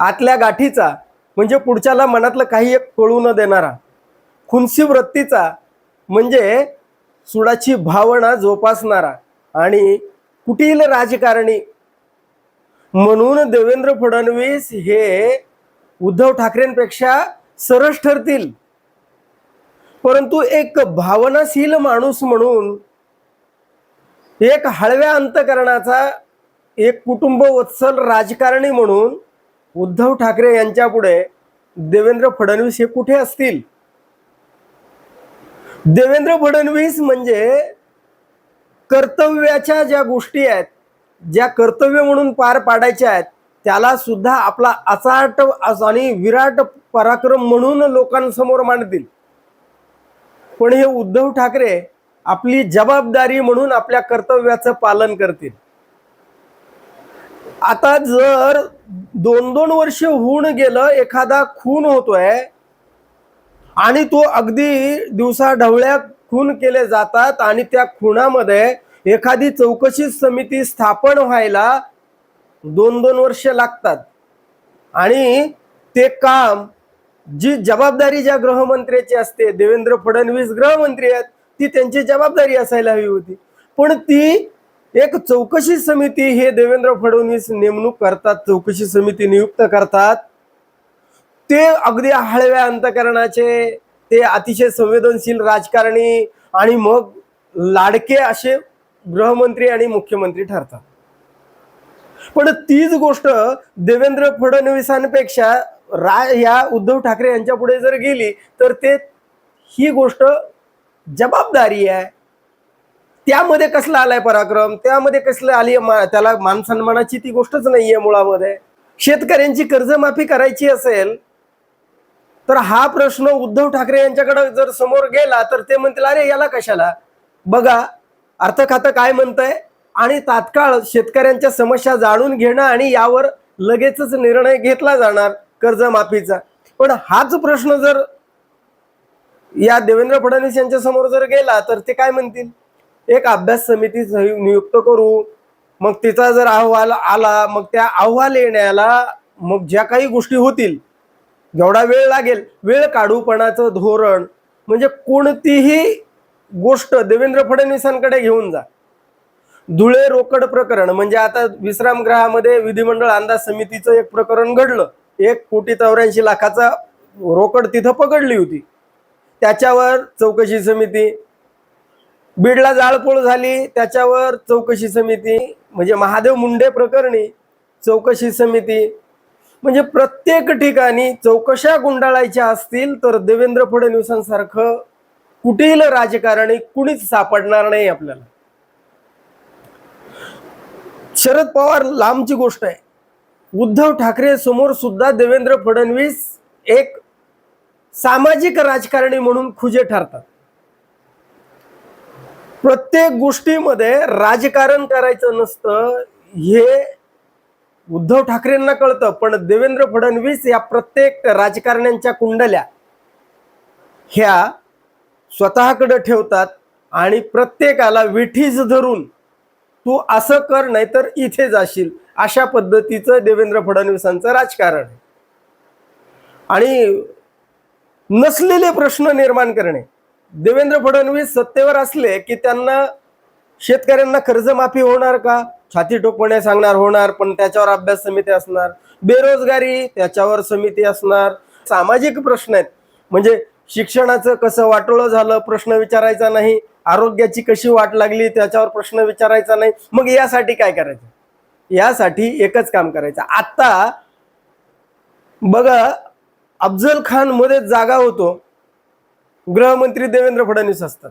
आतल्या गाठीचा म्हणजे पुढच्याला मनातलं काही एक कळू न देणारा खुनसी वृत्तीचा म्हणजे सुडाची भावना जोपासणारा आणि कुटील राजकारणी. म्हणून देवेंद्र फडणवीस हे उद्धव ठाकरेंपेक्षा सरस ठरतील. परंतु एक भावनाशील माणूस म्हणून एक हळव्या अंतकरणाचा एक कुटुंब वत्सल राजकारणी म्हणून उद्धव ठाकरे यांच्या पुढे देवेंद्र फडणवीस हे कुठे असतील? देवेंद्र फडणवीस म्हणजे कर्तव्याच्या ज्या गोष्टी आहेत ज्या कर्तव्य म्हणून पार पाडायच्या आहेत त्याला सुद्धा आपला अचाट आणि विराट पराक्रम म्हणून लोकांसमोर मांडतील. पण हे उद्धव ठाकरे आपली जबाबदारी म्हणून आपल्या कर्तव्याचं पालन करतील. आता जर दोन दोन वर्ष होऊन गेलं एखादा खून होतोय आणि तो अगदी दिवसा ढवळ्या खून केले जातात आणि त्या खुनामध्ये एखादी चौकशी समिती स्थापन व्हायला दोन दोन वर्ष लागतात. आणि ते काम जी जबाबदारी ज्या गृहमंत्र्याची असते देवेंद्र फडणवीस गृहमंत्री आहेत ती त्यांची जबाबदारी असायला हवी होती. पण ती एक चौकशी समिती हे देवेंद्र फडणवीस नेमणूक करतात चौकशी समिती नियुक्त करतात. ते अगदी हळव्या अंतकरणाचे ते अतिशय संवेदनशील राजकारणी आणि मग लाडके असे गृहमंत्री आणि मुख्यमंत्री ठरतात. पण तीच गोष्ट देवेंद्र फडणवीसांपेक्षा रा या उद्धव ठाकरे यांच्या पुढे जर गेली तर ते ही गोष्ट जबाबदारी आहे. त्यामध्ये कसला आलाय पराक्रम? त्यामध्ये कसलं आली त्याला मान सन्मानाची ती गोष्टच नाहीये मुळामध्ये. शेतकऱ्यांची कर्जमाफी करायची असेल तर हा प्रश्न उद्धव ठाकरे यांच्याकडे जर समोर गेला तर ते म्हणतील अरे याला कशाला? बघा अर्थ खातं काय म्हणतंय? आणि तात्काळ शेतकऱ्यांच्या समस्या जाणून घेणं आणि यावर लगेचच निर्णय घेतला जाणार कर्जमाफीचा. पण हाच प्रश्न जर या देवेंद्र फडणवीस यांच्या समोर जर गेला तर ते काय म्हणतील? एक अभ्यास समिती नियुक्त करू. मग तिचा जर अहवाल आला मग त्या अहवाल येण्याला मग ज्या काही गोष्टी होतील जेवढा वेळ लागेल वेळ काढूपणाचं धोरण म्हणजे कोणतीही गोष्ट देवेंद्र फडणवीसांकडे घेऊन जा. धुळे रोकड प्रकरण म्हणजे आता विश्रामगृहामध्ये विधिमंडळ अंदाज समितीचं एक प्रकरण घडलं. एक कोटी चौऱ्याऐंशी लाखाचा रोकड तिथं पकडली होती. त्याच्यावर चौकशी समिती बीडला जाळपोळ झाली त्याच्यावर चौकशी समिती म्हणजे महादेव मुंडे प्रकरणी चौकशी समिती. म्हणजे प्रत्येक ठिकाणी चौकशा गुंडाळायच्या असतील तर देवेंद्र फडणवीसांसारखं कुठेही राजकारणी कुणीच सापडणार नाही आपल्याला. शरद पवार लांबची गोष्ट आहे. उद्धव ठाकरे समोर सुद्धा देवेंद्र फडणवीस एक सामाजिक राजकारणी म्हणून खुजे ठरतात. प्रत्येक गोष्टीमध्ये राजकारण करायचं नसतं हे उद्धव ठाकरेंना कळतं. पण देवेंद्र फडणवीस या प्रत्येक राजकारण्यांच्या कुंडल्या ह्या स्वतःकडे ठेवतात आणि प्रत्येकाला विठीज धरून तू असं कर नाहीतर इथे जाशील. अशा पद्धतीचं देवेंद्र फडणवीसांचं राजकारण आणि नसलेले प्रश्न निर्माण करणे. देवेंद्र फडणवीस सत्तेवर असले की त्यांना शेतकऱ्यांना कर्जमाफी होणार का? छाती ठोकपणे सांगणार होणार पण त्याच्यावर अभ्यास समिती असणार. बेरोजगारी त्याच्यावर समिती असणार. सामाजिक प्रश्न आहेत. म्हणजे शिक्षणाचं कसं वाटोळं झालं प्रश्न विचारायचा नाही. आरोग्याची कशी वाट लागली त्याच्यावर प्रश्न विचारायचा नाही. मग यासाठी काय करायचं? यासाठी एकच काम करायचं. आता बघा अफजल खानमध्ये जागा होतो. गृहमंत्री देवेंद्र फडणवीस असतात.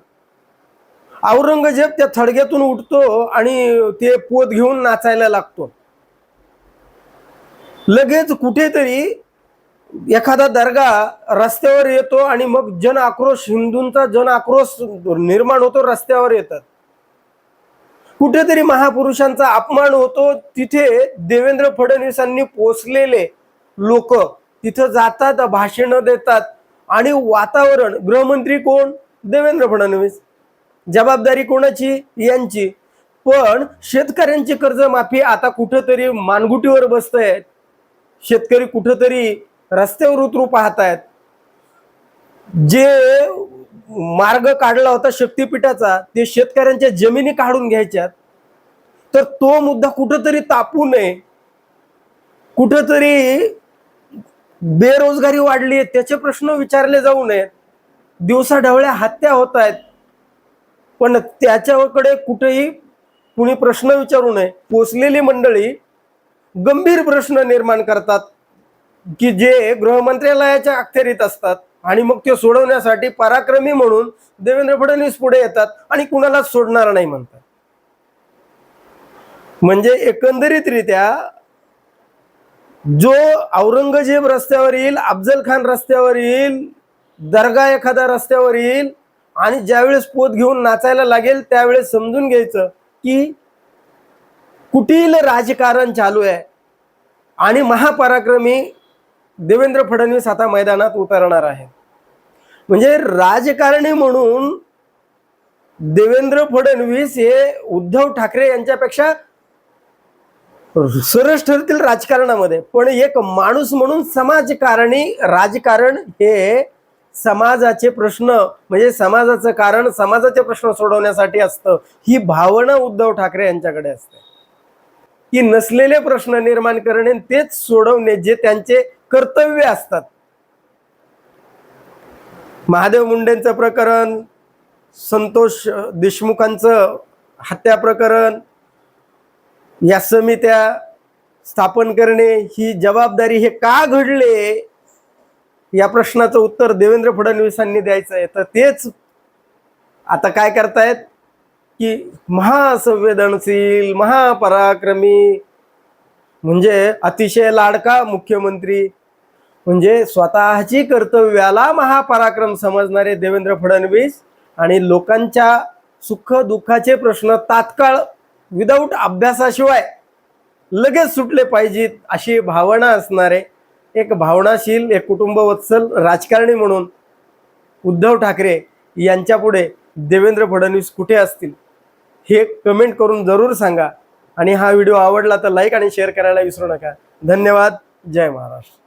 औरंगजेब त्या थडग्यातून उठतो आणि ते पोत घेऊन नाचायला लागतो. लगेच कुठेतरी एखादा दर्गा रस्त्यावर येतो आणि मग जन आक्रोश हिंदूंचा जन आक्रोश निर्माण होतो रस्त्यावर येतात. कुठेतरी महापुरुषांचा अपमान होतो तिथे देवेंद्र फडणवीसांनी पोचलेले लोक तिथं जातात भाषणं देतात आणि वातावरण गृहमंत्री कोण? देवेंद्र फडणवीस. जबाबदारी कोणाची? यांची. पण शेतकऱ्यांची कर्जमाफी आता कुठंतरी मानगुटीवर बसतायत. शेतकरी कुठंतरी रस्त्यावर उतरू पाहतायत. जे मार्ग काढला होता शक्तीपीठाचा ते शेतकऱ्यांच्या जमिनी काढून घ्यायच्यात. तर तो मुद्दा कुठंतरी तापू नये. कुठंतरी बेरोजगारी वाढली आहे त्याचे प्रश्न विचारले जाऊ नयेत. दिवसा ढवळ्या हत्या होत आहेत. पण त्याच्याकडे कुठेही कुणी प्रश्न विचारू नये. पोचलेली मंडळी गंभीर प्रश्न निर्माण करतात की जे गृहमंत्रालयाच्या अखत्यारीत असतात आणि मग ते सोडवण्यासाठी पराक्रमी म्हणून देवेंद्र फडणवीस पुढे येतात आणि कुणालाच सोडणार नाही म्हणतात. म्हणजे एकंदरीतरित्या जो औरंगजेब रस्त्यावर येईल अफजल खान रस्त्यावर येईल दर्गा एखादा रस्त्यावर येईल आणि ज्यावेळेस पोत घेऊन नाचायला लागेल त्यावेळेस समजून घ्यायचं की कुटील राजकारण चालू आहे. आणि महापराक्रमी देवेंद्र फडणवीस आता मैदानात उतरणार आहे. म्हणजे राजकारणी म्हणून देवेंद्र फडणवीस हे उद्धव ठाकरे यांच्यापेक्षा सरस ठरतील राजकारणामध्ये. पण एक माणूस म्हणून समाजकारणी राजकारण हे समाजाचे प्रश्न म्हणजे समाजाचं कारण समाजाचे प्रश्न सोडवण्यासाठी असतं. ही भावना उद्धव ठाकरे यांच्याकडे असते. की नसलेले प्रश्न निर्माण करणे तेच सोडवणे जे त्यांचे कर्तव्य असतात. महादेव मुंडेंचं प्रकरण संतोष देशमुखांचं हत्या प्रकरण या समित्या स्थापन करणे ही जबाबदारी हे का घडले? या प्रश्नाचं उत्तर देवेंद्र फडणवीसांनी द्यायचं आहे. तर तेच आता काय करतायत? की महासंवेदनशील महापराक्रमी म्हणजे अतिशय लाडका मुख्यमंत्री म्हणजे स्वतःची कर्तव्याला महापराक्रम समजणारे देवेंद्र फडणवीस आणि लोकांच्या सुख दुःखाचे प्रश्न तात्काळ विदाऊट अभ्यासाशिवाय लगेच सुटले पाहिजेत अशी भावना असणारे एक भावनाशील एक कुटुंबवत्सल राजकारणी म्हणून उद्धव ठाकरे यांच्यापुढे देवेंद्र फडणवीस कुठे असतील? हे कमेंट करून जरूर सांगा. आणि हा व्हिडिओ आवडला तर लाईक आणि शेअर करायला विसरू नका. धन्यवाद. जय महाराष्ट्र.